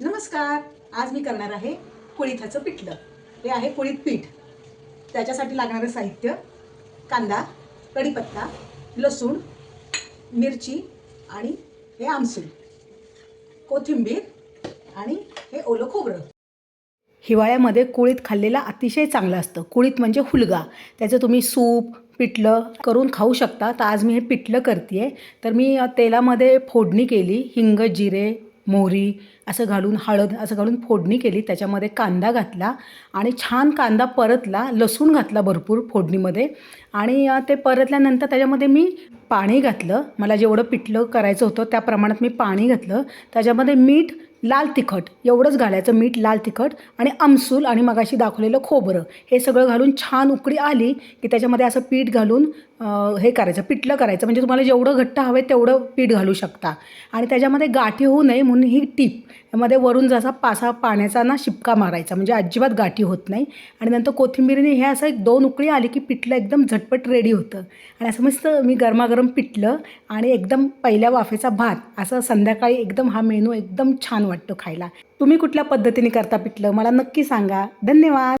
नमस्कार. आज मी करणार आहे कुळीथाचं पिठलं. हे आहे कुळीत पीठ. त्याच्यासाठी लागणारं साहित्य कांदा कढीपत्ता लसूण मिरची आणि हे आमसूल. कोथिंबीर आणि हे ओलं खोबरं. हिवाळ्यामध्ये कुळीत खाल्लेला अतिशय चांगलं असतं. कुळीत म्हणजे हुलगा. त्याचं तुम्ही सूप पिठलं करून खाऊ शकता. तर आज मी हे पिठलं करते आहे तर मी तेलामध्ये फोडणी केली. हिंग जिरे मोहरी असं घालून हळद असं घालून फोडणी केली त्याच्यामध्ये कांदा घातला आणि छान कांदा परतला लसूण घातला भरपूर फोडणीमध्ये आणि ते परतल्यानंतर त्याच्यामध्ये मी पाणी घातलं. मला जेवढं पिठलं करायचं होतं त्या प्रमाणात मी पाणी घातलं. त्याच्यामध्ये मीठ लाल तिखट एवढंच घालायचं मीठ लाल तिखट आणि आमसूल आणि मगाशी दाखवलेलं खोबरं. हे सगळं घालून छान उकडी आली की त्याच्यामध्ये असं पीठ घालून हे करायचं पिठलं करायचं. म्हणजे तुम्हाला जेवढं घट्ट हवे तेवढं पीठ घालू शकता. आणि त्याच्यामध्ये गाठी होऊ नये म्हणून ही टीप यामध्ये वरून जसा पासा पाण्याचा ना शिपका मारायचा म्हणजे अजिबात गाठी होत नाही. आणि नंतर कोथिंबीरीने हे असं एक दोन उकळी आली की पिठलं एकदम झटपट रेडी होतं. आणि असं मस्त मी गरमागरम पिठलं आणि एकदम पहिल्या वाफेचा भात असं संध्याकाळी एकदम हा मेनू एकदम छान वाटतो खायला. तुम्ही कुठल्या पद्धतीने करता पिठलं? मला नक्की सांगा. धन्यवाद!